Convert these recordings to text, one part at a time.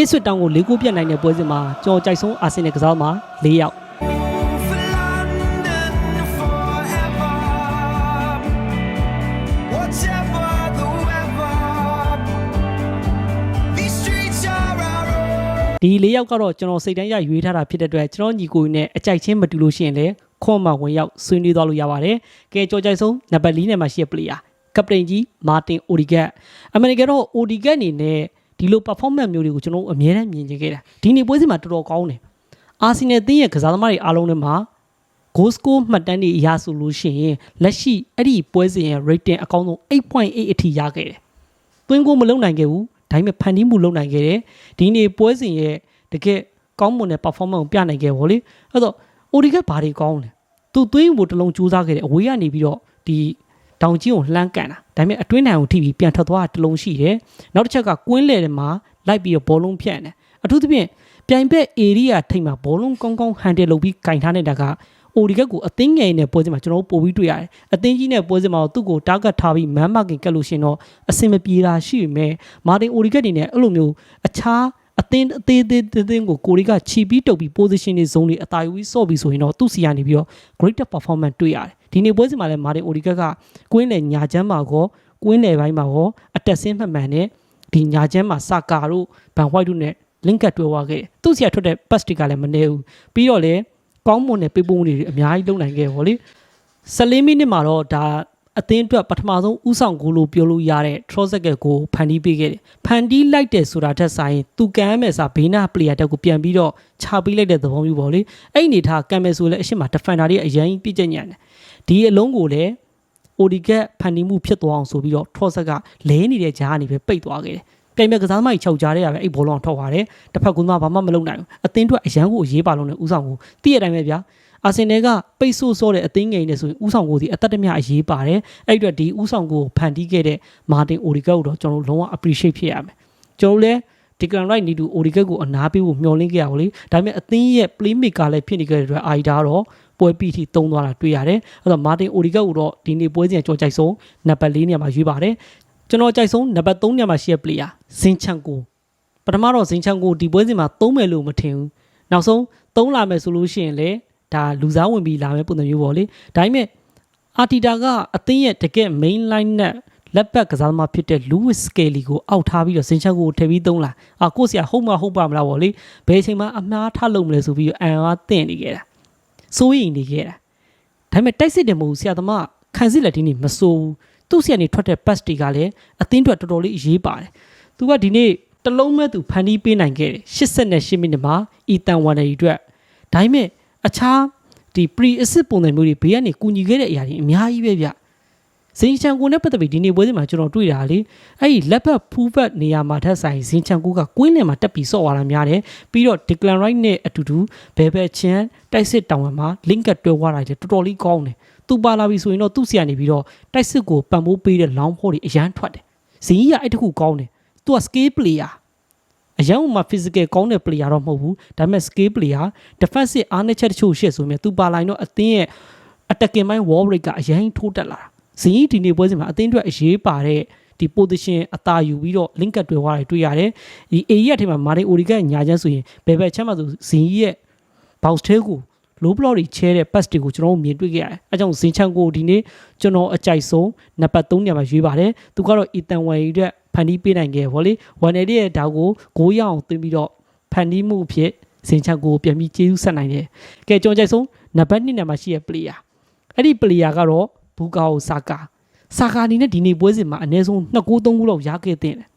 အစ်ဆွတ်တောင်ကို၄ခုပြတ်နိုင်တဲ့ပွဲစဉ်မှာကြော်ကြိုက်ဆုံးအာဆင်နယ်ကစားသမား၄ယောက် For London forever. Whatever the weather, these streets are our own. ဒီ၄ယောက်ကတော့ကျွန်တော်စိတ်တိုင်းရရွေးထားတာဖြစ်တဲ့အတွက်ကျွန်တော်ညီကိုနဲ့အကြိုက်ချင်းမတူလို့ရှိရင်လည်းခွန်မဝင်ရောက်ဆွေးနွေးသွားလို့ရပါတယ်။ကဲကြော်ကြိုက်ဆုံးနံပါတ်၄နဲ့မှာရှိတဲ့ player ကပတိန်ကြီးမာတင်အိုဒီဂတ်အမေရိကန်တော့အိုဒီဂတ်အနေနဲ့ ဒီလို performance မျိုးတွေကိုကျွန်တော်တို့အမြဲတမ်းမြင်ကြခဲ့တာဒီနေ့ပွဲစဉ်မှာတော်တော်ကောင်းတယ်။အာဆင်နယ်အသင်းရဲ့ကစားသမားတွေအားလုံးထဲမှာ goal score မှတ်တမ်းတွေအရဆိုလို့ရှိရင်လက်ရှိအဲ့ဒီပွဲစဉ်ရဲ့ rating အကောင်းဆုံး8.8အထိရခဲ့တယ်။သွင်းကိုမလုံနိုင်ခဲ့ဘူးဒါပေမဲ့ဖန်တီးမှုလုံနိုင်ခဲ့တယ်ဒီနေ့ပွဲစဉ်ရဲ့တကယ်ကောင်းမွန်တဲ့ performance ကိုပြနိုင်ခဲ့ဗောလေအဲ့တော့ OD ကဘာတွေကောင်းလဲသူသွင်းဖို့တစ်လုံးစူးစမ်းခဲ့တယ်အဝေးကနေပြီးတော့ဒီတောင်ကြီးကိုလှမ်းကန်တာ ဒါပေမဲ့အတွင်းနိုင်ကိုထိပြီးပြန်ထွက်သွားတာတစ်လုံးရှိတယ်နောက်တစ်ချက်ကကွင်းလေထဲမှာလိုက်ပြီးတော့ဘောလုံးဖြန့်တယ်အထူးသဖြင့်ပြိုင်ဘက် area ထိပ်မှာဘောလုံးကောင်းကောင်းဟန်တယ်လုပ်ပြီးကင်ထားနေတာကအိုဒီကက်ကိုအသင်းငယ်နဲ့ပွဲစဉ်မှာကျွန်တော်တို့ပို့ပြီးတွေ့ရတယ်။အသင်းကြီးနဲ့ပွဲစဉ်မှာတော့သူ့ကိုတာဂက်ထားပြီးမန်မာကင်ကတ်လို့ရှရင်တော့အဆင်မပြေတာရှိပေမဲ့မာတင်အိုဒီကက်အနေနဲ့အဲ့လိုမျိုးအခြားအသင်းအသေးသေးသေးသေးကိုကိုရီကခြီပြီးတုပ်ပြီး position တွေ zone တွေအသာယူပြီးဆော့ပြီးဆိုရင်တော့သူ့စီကနေပြီးတော့ greater performance တွေ့ရတယ်။ ဒီနေ့ပွဲစဉ်မှာလည်းမာတင်အိုဒီကက်ကကွင်းလေညာချမ်းမှာကောကွင်းလေပိုင်းမှာကောအတက်ဆင်းမှတ်မှန်နဲ့ဒီညာချမ်းမှာစကာတို့ဘန်ဝိုက်တို့နဲ့ link ကတ်တွေ့သွားခဲ့တယ်။သူ့စီကထွက်တဲ့ pass တွေကလည်းမနေဘူး။ပြီးတော့လည်းကောင်းမွန်တဲ့ပေးပို့မှုတွေအများကြီးလုပ်နိုင်ခဲ့ပါလေ14မိနစ်မှာတော့ဒါ အသင်းအတွက်ပထမဆုံးဥဆောင်ဂိုးလို့ပြောလို့ရတဲ့ Trossard ကိုဖန်တီးပေးခဲ့တယ်ဖန်တီးလိုက်တယ်ဆိုတာထက်ဆိုင်သူကမ်းမဲ့စာဘေးနာ player တက်ကိုပြန်ပြီးတော့ခြာပေးလိုက်တဲ့သဘောမျိုးပေါ့လေအဲ့ဒီအနေထားကမ်းမဲ့ဆိုလည်းအရှိမ defender တွေအရင်ပြည့်ကျညံတယ်ဒီအလုံးကိုလည်း OD ကဖန်တီးမှုဖြစ်သွားအောင်ဆိုပြီးတော့ Trossard ကလဲနေတဲ့ဂျားကနေပဲပိတ်သွားခဲ့တယ်ပြိုင်မဲ့ကစားသမားကြီး၆ကြားထဲရပဲအဲ့ဘောလုံးထောက်သွားတယ်တစ်ဖက်ကကဘာမှမလုပ်နိုင်ဘူးအသင်းအတွက်အရန်ကိုအရေးပါလုံးနဲ့ဥဆောင်ကိုတည့်ရတိုင်းပဲဗျာ အာဆင်နယ်ကပိတ်ဆို့စောတဲ့အသင်းငယ်နဲ့ဆိုရင်ဥဆောင်ကိုဒီအသက်တမျှအရေးပါတယ်အဲ့ဒီအတွက်ဒီဥဆောင်ကိုဖန်တီးခဲ့တဲ့မာတင်အိုဒီဂတ်ကိုတော့ကျွန်တော်တို့လုံးဝ appreciate ဖြစ်ရမယ်ကျွန်တော်တို့လည်းဒီကန်ရိုက်နီတူအိုဒီဂတ်ကိုအနာပေးဖို့မျှော်လင့်ကြရပါလေဒါပေမဲ့အသင်းရဲ့ playmaker လည်းဖြစ်နေခဲ့တဲ့အတွက်အာီဒါတော့ပွဲပြီးထိတုံးသွားတာတွေ့ရတယ်အဲ့တော့မာတင်အိုဒီဂတ်ကိုတော့ဒီနေ့ပွဲစဉ်ကြောကြိုက်ဆုံးနံပါတ်၄နေရာမှာရွေးပါတယ်ကျွန်တော်ကြိုက်ဆုံးနံပါတ်3နေရာမှာရှိတဲ့ player ဇင်ချန်ကိုပထမတော့ဇင်ချန်ကိုဒီပွဲစဉ်မှာသုံးမယ်လို့မထင်ဘူးနောက်ဆုံးသုံးလာမယ်ဆိုလို့ရှိရင်လေ ဒါလူစားဝင်ပြီးလာမယ်ပုံစံမျိုးပေါ့လေဒါပေမဲ့အာတီတာကအသင်းရဲ့တကယ် main line နဲ့လက်ပတ်ကစားသမားဖြစ်တဲ့ Lewis Skelly ကိုအောက်ထားပြီးတော့ဇင်ချန်ကိုထည့်ပြီးသုံးလာအာကိုယ့်ဆရာဟုတ်မဟုတ်ပါမလားပေါ့လေဘယ်အချိန်မှအမှားထားလို့မလဲဆိုပြီးတော့အန်အားတင်နေခဲ့တာစိုးရိမ်နေခဲ့တာဒါပေမဲ့တိုက်စစ်တယ်မဟုတ်ဘူးဆရာသမားခံစစ်လက်ဒီနေ့မစိုးဘူးသူ့ဆရာနေထွက်တဲ့ pass တွေကလည်းအသင်းအတွက်တော်တော်လေးအရေးပါတယ်သူကဒီနေ့တလုံးမဲ့သူဖန်တီးပေးနိုင်ခဲ့တယ်88မိနစ်မှာအီတန်ဝမ်နယ်အတွက်ဒါပေမဲ့ အခြားဒီ pre assist ပုံစံမျိုးတွေဘေးကနေကူညီခဲ့တဲ့အရာတွေအများကြီးပဲဗျဇင်ချန်ကိုနဲ့ပတ်သက်ပြီးဒီနေ့ပွဲစဉ်မှာကျွန်တော်တွေ့တာလေအဲ့ဒီလက်ဘက်ဖူးဘက်နေရာမှာထက်ဆိုင်ဇင်ချန်ကိုကကွင်းလင်မှာတက်ပြီးဆော့သွားတာများတယ်ပြီးတော့ Declan Rice နဲ့အတူတူဘယ်ဘက်ချန်တိုက်စစ်တောင်ဝမ်မှာ link ကတွဲသွားတာလေတော်တော်လေးကောင်းတယ်သူပါလာပြီဆိုရင်တော့သူ့ဆီကနေပြီးတော့တိုက်စစ်ကိုပံ့ပိုးပေးတဲ့ long ball တွေအရန်ထွက်တယ်ဇင်ကြီးကအဲ့တခုကောင်းတယ်သူက scale player အရန်မှာ physical ကောင်းတဲ့ player တော့မဟုတ်ဘူးဒါပေမဲ့ skill player defensive အားနည်းချက်တချို့ရှစ်ဆိုမြဲသူပါလိုက်တော့အသင်းရဲ့ attacking mind wall break ကအရန်ထိုးတက်လာတာဇင်ကြီးဒီနေ့ပွဲစဉ်မှာအသင်းအတွက်အရေးပါတဲ့ဒီ position အသာယူပြီးတော့ link ကတ်တွေ့သွားတယ်တွေ့ရတယ်ဒီ A ရဲ့အထက်မှာမာတင်အိုဒီကညာချမ်းဆိုရင်ဘယ်ဘက်ချမ်းမှာဆိုဇင်ကြီးရဲ့ box ထဲကို low block တွေချဲတဲ့ pass တွေကိုကျွန်တော်တို့မြင်တွေ့ခဲ့ရတယ်အဲကြောင့်ဇင်ချန်ကိုဒီနေ့ကျွန်တော်အကြိုက်ဆုံးနံပါတ်3နေရာမှာရွေးပါတယ်သူကတော့ Ethan Wan ရဲ့ဖန်တီးပေးနိုင်ခဲ့ဗောလေ Wan ရဲ့ဒါကိုဂိုးရအောင်သွင်းပြီးတော့ဖန်တီးမှုအဖြစ်ဇင်ချန်ကိုပြန်ပြီးကျေးဇူးဆက်နိုင်တယ်ကဲကျွန်တော်ကြိုက်ဆုံးနံပါတ်2နေရာမှာရှိတဲ့ player အဲ့ဒီ player ကတော့ဘူကာအိုဆာကာဆာကာအနေနဲ့ဒီနေ့ပွဲစဉ်မှာအနည်းဆုံး2ဂိုး3ဂိုးလောက်ရခဲ့တဲ့တယ်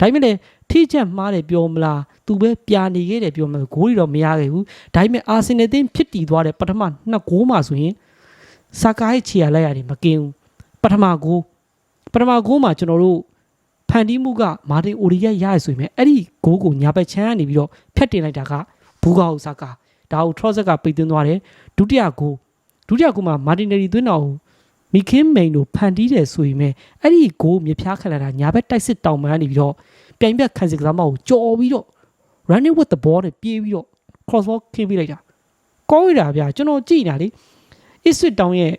ဒါပေမဲ့လည်းထိချက်မှားတယ်ပြောမလား သူပဲပြာနေခဲ့တယ်ပြောမလားဂိုးတွေတော့မရခဲ့ဘူးဒါပေမဲ့အာဆင်နယ်အသင်းဖြစ်တည်သွားတဲ့ပထမနှစ်ဂိုးမှဆိုရင်ဆာကာရဲ့ခြေရလိုက်ရတယ်မကင်းဘူးပထမဂိုးပထမဂိုးမှာကျွန်တော်တို့ဖန်တီးမှုကမာတင်အိုရီယက်ရရဆိုရင်အဲ့ဒီဂိုးကိုညာဘက်ချမ်းကနေပြီးတော့ဖြတ်တင်လိုက်တာကဘူကာအိုဆာကာဒါကိုထရော့ဆက်ကပိတ်သွင်းသွားတယ်ဒုတိယဂိုးဒုတိယဂိုးမှာမာတင်နယ်ရီသွင်းတော်မီခင်းမိန်တို့ဖန်တီးတယ်ဆိုရင်ပဲအဲ့ဒီဂိုးမြဖြားခက်လာတာညာဘက်တိုက်စစ်တောင်မှန်းနေပြီးတော့ပြိုင်ဘက်ခံစစ်ကစားမကိုကြော်ပြီးတော့ running with the ball နဲ့ပြေးပြီးတော့ cross ball ခင်းပေးလိုက်တာကောင်းရတာဗျာကျွန်တော်ကြည့်နေတာလေ Ipswich Town ရဲ့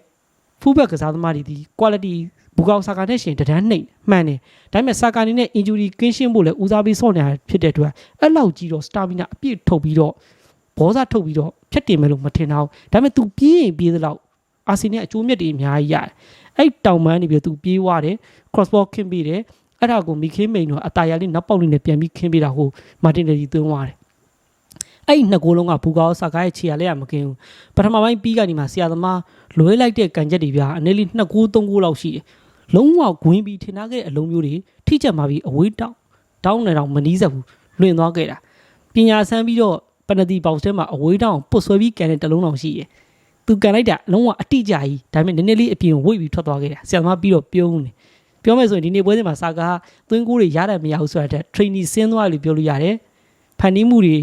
fullback ကစားသမားတွေဒီ quality ဘူကောက်ဆာကာနဲ့ရှင်တဒန်းနှိမ့်မှန်တယ်ဒါပေမဲ့ဆာကာနေနဲ့ injury ကင်းရှင်းဖို့လည်းဦးစားပေးဆော့နေတာဖြစ်တဲ့အတွက်အဲ့လောက်ကြီးတော့ stamina အပြည့်ထုတ်ပြီးတော့ဘောစားထုတ်ပြီးတော့ဖြတ်တင်မယ်လို့မထင်တော့ဘူးဒါပေမဲ့ तू ပြေးရင်ပြေးသလောက်အာဆီနယ်အကျိုးမြတ်တွေအများကြီးရတယ်အဲ့တောင်ပန်းနေပြီး तू ပြေးသွားတယ် cross ball ခင်းပြီးတယ် အဲ့ဒါကိုမီခင်းမိန်တော့အတာရလေးနောက်ပေါက်လေးနဲ့ပြန်ပြီးခင်းပြီးတာဟိုမာတင်တယ်ကြီးသွင်းသွားတယ်အဲ့ဒီနှစ်ကိုယ်လုံးကဘူကောက်ဆာကာရဲ့ခြေရလဲရမကင်းဘူးပထမပိုင်းပြီးကနေမှဆရာသမားလွဲလိုက်တဲ့ကန်ချက်တွေဗျာအနေလေးနှစ်ကိုးသုံးကိုးလောက်ရှိတယ်လုံးဝဂွင်းပြီးထင်ထားခဲ့တဲ့အလုံးမျိုးတွေထိချက်มาပြီးအဝေးတောက်တောင်းနေတော့မနီးစက်ဘူးလွင်သွားခဲ့တာပညာဆန်းပြီးတော့ပနတီဘောက်ထဲမှာအဝေးတောင်ပုတ်ဆွဲပြီးကန်တဲ့တလုံးတောင်ရှိတယ်သူကန်လိုက်တာလုံးဝအတိအကျကြီးဒါပေမဲ့နည်းနည်းလေးအပြင်ဝိတ်ပြီးထွက်သွားခဲ့တာဆရာသမားပြီးတော့ပြုံးနေ ပြောမယ်ဆိုရင်ဒီနေ့ပွဲစဉ်မှာစာကားသွင်းကိုးတွေရတယ်မရဘူးဆိုတာတဲ့ trainee ဆင်းသွားတယ်လို့ပြောလို့ရတယ်ဖန်တီးမှုတွေ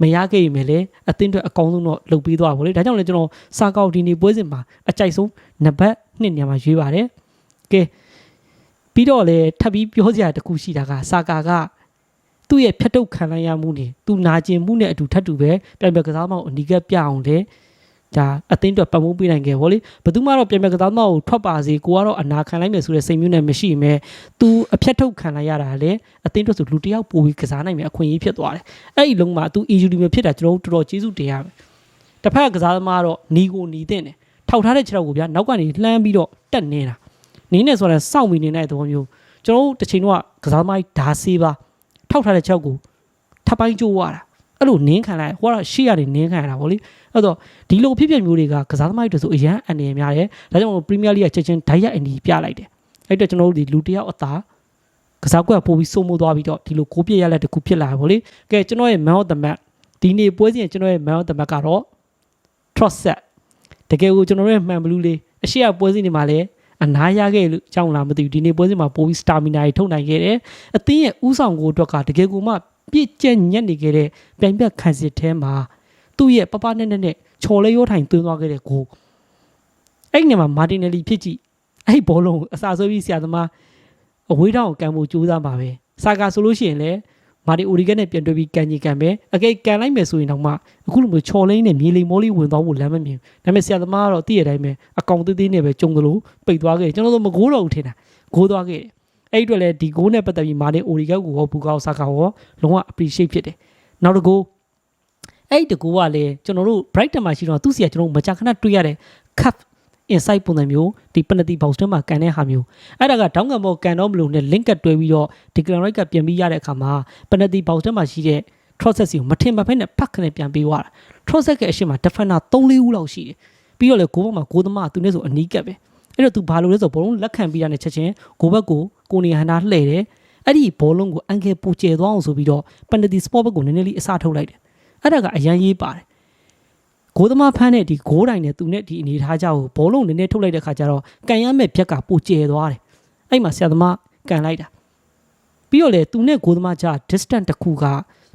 မရခဲ့ရင်လည်းအသင်းအတွက်အကောင်းဆုံးတော့လုပ်ပေးသွားပါလေဒါကြောင့်လည်းကျွန်တော်စာကောက်ဒီနေ့ပွဲစဉ်မှာအကြိုက်ဆုံးနံပါတ်1နေရာမှာရွေးပါတယ်ကဲပြီးတော့လည်းထပ်ပြီးပြောစရာတစ်ခုရှိတာကစာကာကသူ့ရဲ့ဖြတ်တုတ်ခံလိုက်ရမှုနေသူနာကျင်မှုနဲ့အတူထပ်တူပဲပြန်ပြကစားမောက်အနီးကပ်ပြအောင်လေ ဒါအသင်းအတွက်ပတ်မိုးပေးနိုင်ခဲ့ဗောလေဘယ်သူမှတော့ပြန်ပြကစားမောက်ကိုထွက်ပါစေကိုကတော့အနာခံလိုက်မယ်ဆိုတဲ့စိတ်မျိုးနဲ့မရှိမဲသူအဖြတ်ထုတ်ခံလိုက်ရတာလေအသင်းအတွက်ဆိုလူတစ်ယောက်ပိုပြီးကစားနိုင်မယ်အခွင့်အရေးဖြစ်သွားတယ်အဲ့ဒီလုံးမှာသူ injury မျိုးဖြစ်တာကျွန်တော်တို့တော်တော်ကျေးဇူးတင်ရမယ်တစ်ဖက်ကကစားသမားတော့နီကိုနီတဲ့တယ်ထောက်ထားတဲ့ခြေထောက်ကိုဗျာနောက်ကနေလှမ်းပြီးတော့တက်နေတာနင်းနေဆိုတော့စောင့်ပြီးနေတဲ့သဘောမျိုးကျွန်တော်တို့တစ်ချိန်တော့ကစားသမားဓာဆေးပါထောက်ထားတဲ့ခြေထောက်ကိုထပ်ပိုင်းကျိုးသွားတာ အဲ့လိုနင်းခံလိုက်ဟိုကတော့ရှေ့ကနေနင်းခံရတာဗောလေအဲ့တော့ဒီလိုဖြစ်ဖြစ်မျိုးတွေကကစားသမားတွေဆိုအရန်အန်နေများတယ်ဒါကြောင့်မို့ပရီးမီးယားလိကချက်ချင်းဓာတ်ရိုက်အန်ဒီပြလိုက်တယ်အဲ့တော့ကျွန်တော်တို့ဒီလူတစ်ယောက်အသာကစားကွက်ပို့ပြီးစိုးမိုးသွားပြီးတော့ဒီလိုကိုပြည့်ရလက်တစ်ခုဖြစ်လာဗောလေကဲကျွန်တော်ရဲ့ man of the match ဒီနေ့ပွဲစဉ်ကျွန်တော်ရဲ့ man of the match ကတော့ Trosset တကယ်ကိုကျွန်တော်တို့ရဲ့မှန်ဘလူးလေးအရှိရပွဲစဉ်တွေမှာလည်းအနာရခဲ့လို့ကြောင်းလာမသိဘူးဒီနေ့ပွဲစဉ်မှာပိုပြီး stamina တွေထုတ်နိုင်ခဲ့တယ်အသင်းရဲ့ဥဆောင်ကိုအတွက်ကတကယ်ကိုမှ ပြည့်ကျက်ညက်နေခဲ့တဲ့ပြိုင်ဘက်ခံစစ်ထဲမှာသူ့ရဲ့ပပနဲ့နဲ့နဲ့ချော်လဲရိုးထိုင်သွင်းသွားခဲ့တဲ့ကိုအဲ့ဒီနေရာမှာမာတင်နယ်လီဖြစ်ကြည့်အဲ့ဒီဘောလုံးကိုအစာဆွဲပြီးဆရာသမားအဝေးထောင်ကိုကန်ဖို့ကြိုးစားပါပဲစာကာဆိုလို့ရှိရင်လည်းမာတီအိုရီဂက်နဲ့ပြန်တွေ့ပြီးကန်ကြီးကန်ပဲအကိတ်ကန်လိုက်မယ်ဆိုရင်တော့မှအခုလိုမျိုးချော်လိမ့်နဲ့မြေလိမ်မောလေးဝင်သွားဖို့လမ်းမမြင်ဘူးဒါပေမဲ့ဆရာသမားကတော့တည့်ရတိုင်းပဲအကောင်သေးသေးနဲ့ပဲကြုံသလိုပိတ်သွားခဲ့တယ်ကျွန်တော်တို့မကိုးတော့ဘူးထင်တာဂိုးသွားခဲ့တယ် အဲ့ဒီအတွက်လည်းဒီဂိုးနဲ့ပတ်သက်ပြီးမာတင်အိုရီဂက်ကိုဟောပူကောက်စာကာဟောလုံးဝ appreciate ဖြစ်တယ်နောက်တစ်ကိုအဲ့ဒီတကူကလည်းကျွန်တော်တို့ brighton မှာရှိတော့သူ့စီကကျွန်တော်တို့မကြာခဏတွေ့ရတဲ့ cup insight ပုံစံမျိုးဒီ penalty box ထဲမှာကန်တဲ့ဟာမျိုးအဲ့ဒါကတောင်းကန်ပေါ်ကန်တော့မလို့နဲ့ link ကတွဲပြီးတော့ declan right ကပြန်ပြီးရတဲ့အခါမှာ penalty box ထဲမှာရှိတဲ့ process ကိုမထင်မှတ်ဖက်နဲ့ဖတ်ခနဲ့ပြန်ပေးသွားတာ process ကအရှိမ defender 3-4ဦးလောက်ရှိတယ်ပြီးတော့လေဂိုးဘက်မှာဂိုးသမားသူနဲ့ဆိုအနီးကပ်ပဲ အဲ့တော့ तू ဘာလို့လဲဆိုဘောလုံးလက်ခံပြီးတာနဲ့ချက်ချင်းဂိုးဘက်ကိုကိုနေဟန်နာလှည့်တယ်အဲ့ဒီဘောလုံးကိုအန်ကယ်ပူကျဲသွားအောင်ဆိုပြီးတော့ penalty spot ဘက်ကိုနည်းနည်းလေးအစားထုတ်လိုက်တယ်အဲ့ဒါကအရန်ရေးပါတယ်ဂိုးသမားဖမ်းတဲ့ဒီဂိုးတိုင်နဲ့သူနဲ့ဒီအနေထားကြောက်ကိုဘောလုံးနည်းနည်းထုတ်လိုက်တဲ့ခါကျတော့ကန်ရမဲ့ဖြက်ကပူကျဲသွားတယ်အဲ့မှာဆရာသမားကန်လိုက်တာပြီးတော့လေသူနဲ့ဂိုးသမားကြား distance တစ်ခုက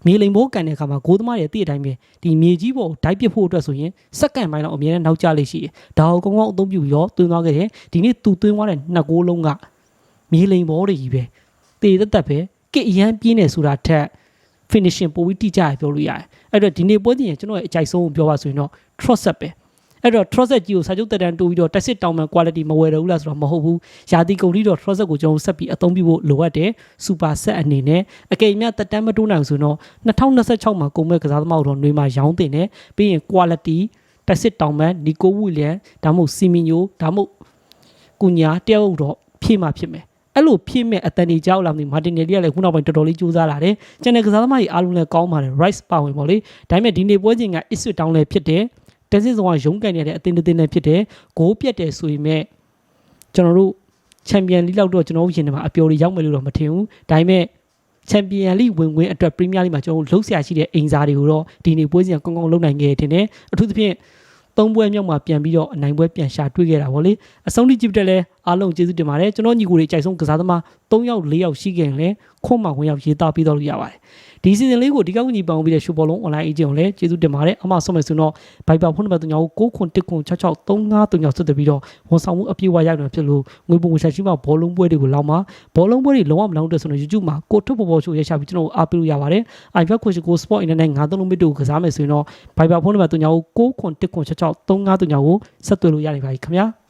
မြေလိမ်ဘောကန်တဲ့အခါမှာဂိုးသမားရဲ့တည့်အတိုင်းပဲဒီမြေကြီးပေါ်ဓာတ်ပစ်ဖို့အတွက်ဆိုရင်စက္ကန့်ပိုင်းလောက်အမြဲတမ်းနောက်ကျလိမ့်ရှိတယ်ဒါကိုကောင်းကောင်းအသုံးပြုရောသွင်းသွားခဲ့တယ်ဒီနေ့သူသွင်းသွားတဲ့နှစ်ဂိုးလုံးကမြေလိမ်ဘောတွေကြီးပဲတေတက်တက်ပဲကစ်အရန်ပြင်းနေဆိုတာထက် finishing ပိုပြီးတိကျရပြောလို့ရတယ်အဲ့တော့ဒီနေ့ပွဲတင်ရင်ကျွန်တော်ရဲ့အကြိုက်ဆုံးကိုပြောပါဆိုရင်တော့ trust ပဲ အဲ့တော့ trust ကြီးကိုစာချုပ်တက်တန်းတိုးပြီးတော့တက်စစ်တောင်းမှန် quality မဝယ်တော့ဘူးလားဆိုတော့မဟုတ်ဘူးယာတီကုန်ပြီးတော့ trust ကိုကျွန်တော်ဆက်ပြီးအသုံးပြုဖို့လိုအပ်တယ် super set အနေနဲ့အကယ်၍တက်တန်းမတိုးနိုင်ဘူးဆိုတော့2026မှာကုန်မဲ့ကစားသမားတို့နှွေးမှာရောင်းတင်တယ်ပြီးရင် quality တက်စစ်တောင်းမှန်နီကိုဝီလျံဒါမှမဟုတ်စီမီညိုဒါမှမဟုတ်ကုညာတယောက်တော့ဖြည့်မှာဖြစ်မယ်အဲ့လိုဖြစ်မဲ့အတန်ကြီးကြောက်လာမသိမာတင်နယ်လီကလည်းခုနောက်ပိုင်းတော်တော်လေးကြိုးစားလာတယ်။ကျန်တဲ့ကစားသမားကြီးအားလုံးလည်းကောင်းပါတယ် rice ပါဝင်ပေါ့လေ။ဒါပေမဲ့ဒီနေ့ပွဲချင်းက issue down လည်းဖြစ်တယ်။ တက်စစ်ဆောင်ကရုံးကန်နေတဲ့အတင်းတင်းလည်းဖြစ်တယ်။ဂိုးပြတ်တယ်ဆိုရင်မဲ့ကျွန်တော်တို့ချန်ပီယံလိလောက်တော့ကျွန်တော်တို့ရင်ထဲမှာအပျော်တွေရောက်မယ်လို့တော့မထင်ဘူး။ဒါပေမဲ့ချန်ပီယံလိဝင်ဝင်အတွက်ပရီးမီးယားလိမှာကျွန်တော်တို့လှုပ်ရှားရှိတဲ့အိမ်စားတွေကိုတော့ဒီနေ့ပွဲစဉ်ကကောင်းကောင်းလုပ်နိုင်ခဲ့တယ်ထင်တယ်။အထူးသဖြင့်သုံးပွဲမြောက်မှာပြန်ပြီးတော့အနိုင်ပွဲပြန်ရှာတွေ့ခဲ့တာဗောလေအဆုံးထိကြည့်ပြတဲ့လဲအားလုံးကျေးဇူးတင်ပါတယ်ကျွန်တော်ညီကိုတွေအကြိုက်ဆုံးကစားသမား 3ယောက်4ယောက်ရှိခဲ့ရင်လည်းခွန်မှဝင်ရောက်ရေးသားပြီးတော့လို့ရပါတယ်ဒီစီဇန်လေးကိုဒီကောက်ညီပေါင်းပြီးတဲ့ရှုပ်ဘောလုံး online agent ကိုလည်းကျေးဇူးတင်ပါတယ်အမှဆုံးမယ်ဆိုတော့ Viber ဖုန်းနံပါတ်3ကို9ခွန်1ခွန်66 3539ဆက်သွယ်ပြီးတော့ဝန်ဆောင်မှုအပြည့်အဝရနိုင်ဖြစ်လို့ငွေပုံငွေဆက်ရှိမှဘောလုံးပွဲတွေကိုလောက်မှာဘောလုံးပွဲတွေလုံးဝမလောင်းတဲ့ဆိုတော့ YouTube မှာကိုထုတ်ပေါ်ပေါ်ချိုးရရှာပြီးကျွန်တော်အားပေးလို့ရပါတယ် iPad ခွန်ရှိကို Sport Internet 9သုံးလုံးမစ်တို့ကိုကစားမယ်ဆိုရင်တော့ Viber ဖုန်းနံပါတ်3ကို9ခွန်1ခွန်66 3539ကိုဆက်သွယ်လို့ရနိုင်ပါပြီခင်ဗျာ